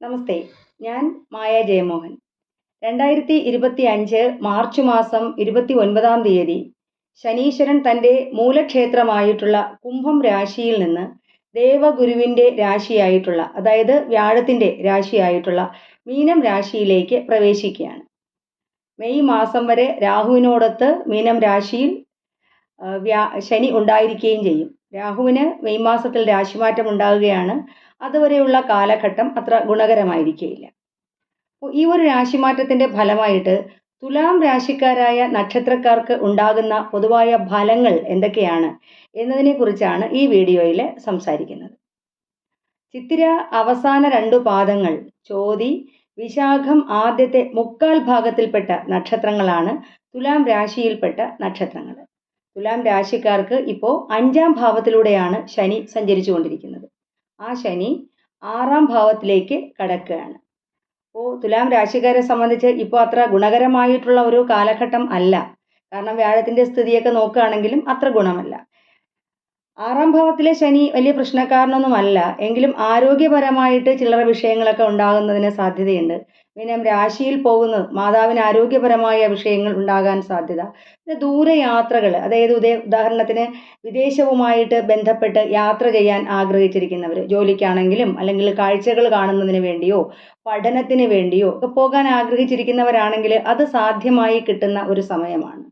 നമസ്തേ ഞാൻ മായ ജയമോഹൻ. രണ്ടായിരത്തി ഇരുപത്തി അഞ്ച് മാർച്ച് മാസം ഇരുപത്തി ഒൻപതാം തീയതി ശനീശ്വരൻ തന്റെ മൂലക്ഷേത്രമായിട്ടുള്ള കുംഭം രാശിയിൽ നിന്ന് ദേവഗുരുവിന്റെ രാശിയായിട്ടുള്ള അതായത് വ്യാഴത്തിന്റെ രാശിയായിട്ടുള്ള മീനം രാശിയിലേക്ക് പ്രവേശിക്കുകയാണ്. മെയ് മാസം വരെ രാഹുവിനോടൊത്ത് മീനം രാശിയിൽ ശനി ഉണ്ടായിരിക്കുകയും ചെയ്യും. രാഹുവിന് മെയ് മാസത്തിൽ രാശിമാറ്റം ഉണ്ടാകുകയാണ്. അതുവരെയുള്ള കാലഘട്ടം അത്ര ഗുണകരമായിരിക്കുകയില്ല അപ്പോൾ ഈ ഒരു രാശിമാറ്റത്തിന്റെ ഫലമായിട്ട് തുലാം രാശിക്കാരായ നക്ഷത്രക്കാർക്ക് ഉണ്ടാകുന്ന പൊതുവായ ഫലങ്ങൾ എന്തൊക്കെയാണ് എന്നതിനെക്കുറിച്ചാണ് ഈ വീഡിയോയിൽ സംസാരിക്കുന്നത്. ചിത്തിര അവസാന രണ്ടു പാദങ്ങൾ ചോതി വിശാഖം ആദ്യത്തെ മുക്കാൽ ഭാഗത്തിൽപ്പെട്ട നക്ഷത്രങ്ങളാണ് തുലാം രാശിയിൽപ്പെട്ട നക്ഷത്രങ്ങൾ തുലാം രാശിക്കാർക്ക് ഇപ്പോൾ അഞ്ചാം ഭാവത്തിലൂടെയാണ് ശനി സഞ്ചരിച്ചു കൊണ്ടിരിക്കുന്നത് ആ ശനി ആറാം ഭാവത്തിലേക്ക് കടക്കുകയാണ്. അപ്പോൾ തുലാം രാശിക്കാരെ സംബന്ധിച്ച് ഇപ്പോൾ അത്ര ഗുണകരമായിട്ടുള്ള ഒരു കാലഘട്ടം അല്ല. കാരണം വ്യാഴത്തിന്റെ സ്ഥിതിയൊക്കെ നോക്കുകയാണെങ്കിലും അത്ര ഗുണമല്ല. ആറാം ഭാവത്തിലെ ശനി വലിയ പ്രശ്നക്കാരനൊന്നുമല്ല. എങ്കിലും ആരോഗ്യപരമായിട്ട് ചില്ലറ വിഷയങ്ങളൊക്കെ ഉണ്ടാകുന്നതിന് സാധ്യതയുണ്ട്. പിന്നെ രാശിയിൽ പോകുന്നത് മാതാവിന് ആരോഗ്യപരമായ വിഷയങ്ങൾ ഉണ്ടാകാൻ സാധ്യത. പിന്നെ ദൂരയാത്രകൾ അതായത് ഉദയ ഉദാഹരണത്തിന് വിദേശവുമായിട്ട് ബന്ധപ്പെട്ട് യാത്ര ചെയ്യാൻ ആഗ്രഹിച്ചിരിക്കുന്നവർ ജോലിക്കാണെങ്കിലും അല്ലെങ്കിൽ കാഴ്ചകൾ കാണുന്നതിന് വേണ്ടിയോ പഠനത്തിന് വേണ്ടിയോ ഒക്കെ പോകാൻ ആഗ്രഹിച്ചിരിക്കുന്നവരാണെങ്കിൽ അത് സാധ്യമായി കിട്ടുന്ന ഒരു സമയമാണ്.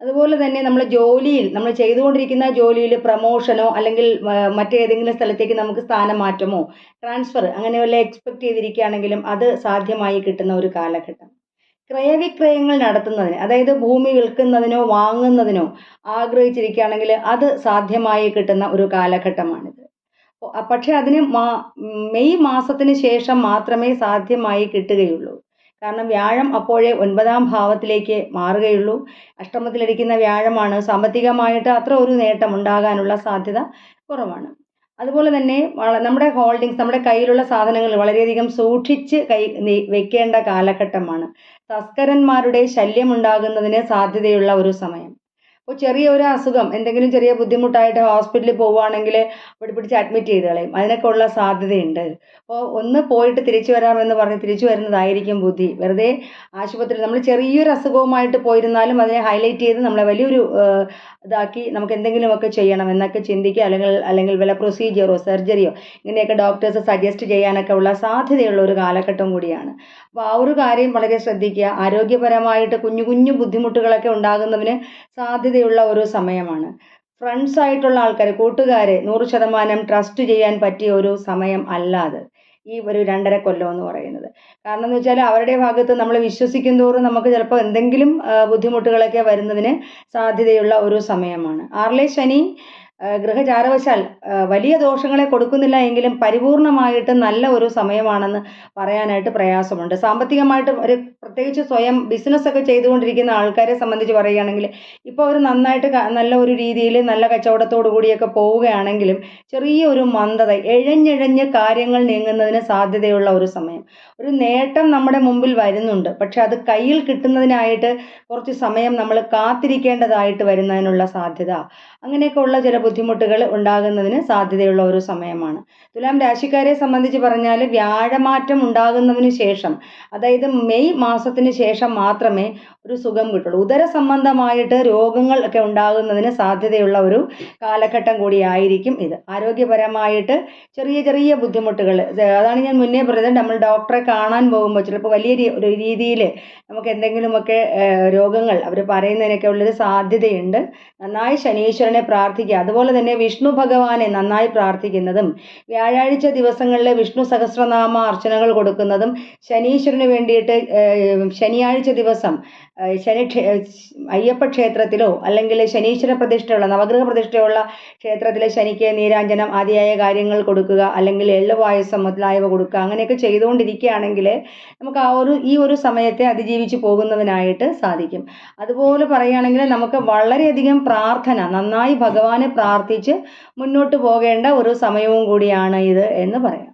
അതുപോലെ തന്നെ നമ്മൾ ജോലിയിൽ നമ്മൾ ചെയ്തുകൊണ്ടിരിക്കുന്ന ജോലിയിൽ പ്രമോഷനോ അല്ലെങ്കിൽ മറ്റേതെങ്കിലും സ്ഥലത്തേക്ക് നമുക്ക് സ്ഥാനം മാറ്റമോ ട്രാൻസ്ഫർ അങ്ങനെ വല്ല എക്സ്പെക്ട് ചെയ്തിരിക്കുകയാണെങ്കിലും അത് സാധ്യമായി കിട്ടുന്ന ഒരു കാലഘട്ടം. ക്രയവിക്രയങ്ങൾ നടത്തുന്നതിന് അതായത് ഭൂമി വിൽക്കുന്നതിനോ വാങ്ങുന്നതിനോ ആഗ്രഹിച്ചിരിക്കുകയാണെങ്കിൽ അത് സാധ്യമായി കിട്ടുന്ന ഒരു കാലഘട്ടമാണിത്. പക്ഷേ അതിന് മാ മെയ് മാസത്തിന് ശേഷം മാത്രമേ സാധ്യമായി കിട്ടുകയുള്ളൂ. കാരണം വ്യാഴം അപ്പോഴേ ഒൻപതാം ഭാവത്തിലേക്ക് മാറുകയുള്ളൂ. അഷ്ടമത്തിലിരിക്കുന്ന വ്യാഴമാണ്. സാമ്പത്തികമായിട്ട് അത്ര ഒരു നേട്ടം ഉണ്ടാകാനുള്ള സാധ്യത കുറവാണ്. അതുപോലെ തന്നെ നമ്മുടെ ഹോൾഡിങ്സ് നമ്മുടെ കയ്യിലുള്ള സാധനങ്ങൾ വളരെയധികം സൂക്ഷിച്ച് കൈ വെക്കേണ്ട കാലഘട്ടമാണ്. തസ്കരന്മാരുടെ ശല്യം ഉണ്ടാകുന്നതിന് സാധ്യതയുള്ള ഒരു സമയം. അപ്പോൾ ചെറിയ ഒരു അസുഖം എന്തെങ്കിലും ചെറിയ ബുദ്ധിമുട്ടായിട്ട് ഹോസ്പിറ്റലിൽ പോവുകയാണെങ്കിൽ അവിടെ പിടിച്ച് അഡ്മിറ്റ് ചെയ്ത് കളയും. അതിനൊക്കെ ഉള്ള സാധ്യതയുണ്ട്. അപ്പോൾ ഒന്ന് പോയിട്ട് തിരിച്ചു വരാമെന്ന് പറഞ്ഞ് തിരിച്ചു വരുന്നതായിരിക്കും ബുദ്ധി. വെറുതെ ആശുപത്രി നമ്മൾ ചെറിയൊരു അസുഖവുമായിട്ട് പോയിരുന്നാലും അതിനെ ഹൈലൈറ്റ് ചെയ്ത് നമ്മളെ വലിയൊരു ഇതാക്കി നമുക്ക് എന്തെങ്കിലുമൊക്കെ ചെയ്യണം എന്നൊക്കെ ചിന്തിക്കുക. അല്ലെങ്കിൽ അല്ലെങ്കിൽ വല്ല പ്രൊസീജിയറോ സർജറിയോ ഇങ്ങനെയൊക്കെ ഡോക്ടേഴ്സ് സജസ്റ്റ് ചെയ്യാനൊക്കെ ഉള്ള സാധ്യതയുള്ള ഒരു കാലഘട്ടം കൂടിയാണ്. അപ്പോൾ ആ ഒരു കാര്യം വളരെ ശ്രദ്ധിക്കുക. ആരോഗ്യപരമായിട്ട് കുഞ്ഞു കുഞ്ഞു ബുദ്ധിമുട്ടുകളൊക്കെ ഉണ്ടാകുന്നതിന് സാധ്യതയുള്ള ഒരു സമയമാണ്. ഫ്രണ്ട്സ് ആയിട്ടുള്ള ആൾക്കാർ കൂട്ടുകാരെ നൂറ് ശതമാനം ട്രസ്റ്റ് ചെയ്യാൻ പറ്റിയ ഒരു സമയം അല്ല അത്. ഈ ഒരു രണ്ടര കൊല്ലം എന്ന് പറയുന്നത്. കാരണം എന്ന് വെച്ചാൽ അവരുടെ ഭാഗത്ത് നമ്മൾ വിശ്വസിക്കും തോറും നമുക്ക് ചിലപ്പോൾ എന്തെങ്കിലും ബുദ്ധിമുട്ടുകളൊക്കെ വരുന്നതിന് സാധ്യതയുള്ള ഒരു സമയമാണ്. ആറിലെ ശനി ഗ്രഹചാരവശാൽ വലിയ ദോഷങ്ങളെ കൊടുക്കുന്നില്ല എങ്കിലും പരിപൂർണമായിട്ട് നല്ല ഒരു സമയമാണെന്ന് പറയാനായിട്ട് പ്രയാസമുണ്ട്. സാമ്പത്തികമായിട്ട് ഒരു പ്രത്യേകിച്ച് സ്വയം ബിസിനസ് ഒക്കെ ചെയ്തുകൊണ്ടിരിക്കുന്ന ആൾക്കാരെ സംബന്ധിച്ച് പറയുകയാണെങ്കിൽ ഇപ്പോൾ അവർ നന്നായിട്ട് നല്ല ഒരു രീതിയിൽ നല്ല കച്ചവടത്തോടു കൂടിയൊക്കെ പോവുകയാണെങ്കിലും ചെറിയ ഒരു മന്ദത എഴഞ്ഞെഴഞ്ഞ് കാര്യങ്ങൾ നീങ്ങുന്നതിന് സാധ്യതയുള്ള ഒരു സമയം. ഒരു നേട്ടം നമ്മുടെ മുമ്പിൽ വരുന്നുണ്ട്. പക്ഷെ അത് കയ്യിൽ കിട്ടുന്നതിനായിട്ട് കുറച്ച് സമയം നമ്മൾ കാത്തിരിക്കേണ്ടതായിട്ട് വരുന്നതിനുള്ള സാധ്യത. അങ്ങനെയൊക്കെ ഉള്ള ചില ബുദ്ധിമുട്ടുകൾ ഉണ്ടാകുന്നതിന് സാധ്യതയുള്ള ഒരു സമയമാണ്. തുലാം രാശിക്കാരെ സംബന്ധിച്ച് പറഞ്ഞാൽ വ്യാഴമാറ്റം ഉണ്ടാകുന്നതിന് ശേഷം അതായത് മെയ് മാസത്തിന് ശേഷം മാത്രമേ ഒരു സുഖം കിട്ടുള്ളൂ. ഉദര സംബന്ധമായിട്ട് രോഗങ്ങൾ ഒക്കെ ഉണ്ടാകുന്നതിന് സാധ്യതയുള്ള ഒരു കാലഘട്ടം കൂടിയായിരിക്കും ഇത്. ആരോഗ്യപരമായിട്ട് ചെറിയ ചെറിയ ബുദ്ധിമുട്ടുകൾ. അതാണ് ഞാൻ മുന്നേ പറഞ്ഞത്. നമ്മൾ ഡോക്ടറെ കാണാൻ പോകുമ്പോൾ ചിലപ്പോൾ വലിയ ഒരു രീതിയിൽ നമുക്ക് എന്തെങ്കിലുമൊക്കെ രോഗങ്ങൾ അവർ പറയുന്നതിനൊക്കെ ഉള്ളൊരു സാധ്യതയുണ്ട്. നന്നായി ശനീശ്വരനെ പ്രാർത്ഥിക്കുക. അതുപോലെ തന്നെ വിഷ്ണു ഭഗവാനെ നന്നായി പ്രാർത്ഥിക്കുന്നതും വ്യാഴാഴ്ച ദിവസങ്ങളിൽ വിഷ്ണു സഹസ്രനാമ അർച്ചനകൾ കൊടുക്കുന്നതും ശനീശ്വരന് വേണ്ടിയിട്ട് ശനിയാഴ്ച ദിവസം ശനി അയ്യപ്പ ക്ഷേത്രത്തിലോ അല്ലെങ്കിൽ ശനീശ്വര പ്രതിഷ്ഠയുള്ള നവഗ്രഹ പ്രതിഷ്ഠയുള്ള ക്ഷേത്രത്തിലെ ശനിക്ക് നീരാഞ്ജനം ആദിയായ കാര്യങ്ങൾ കൊടുക്കുക അല്ലെങ്കിൽ എള്ളു പായസം മുതലായവ കൊടുക്കുക അങ്ങനെയൊക്കെ ചെയ്തുകൊണ്ടിരിക്കുകയാണെങ്കിൽ നമുക്ക് ആ ഒരു ഈ ഒരു സമയത്തെ അതിജീവിച്ച് പോകുന്നതിനായിട്ട് സാധിക്കും. അതുപോലെ പറയുകയാണെങ്കിൽ നമുക്ക് വളരെയധികം പ്രാർത്ഥന നന്നായി ഭഗവാനെ പ്രാർത്ഥിച്ച് മുന്നോട്ട് പോകേണ്ട ഒരു സമയവും കൂടിയാണ് ഇത് എന്ന് പറയാം.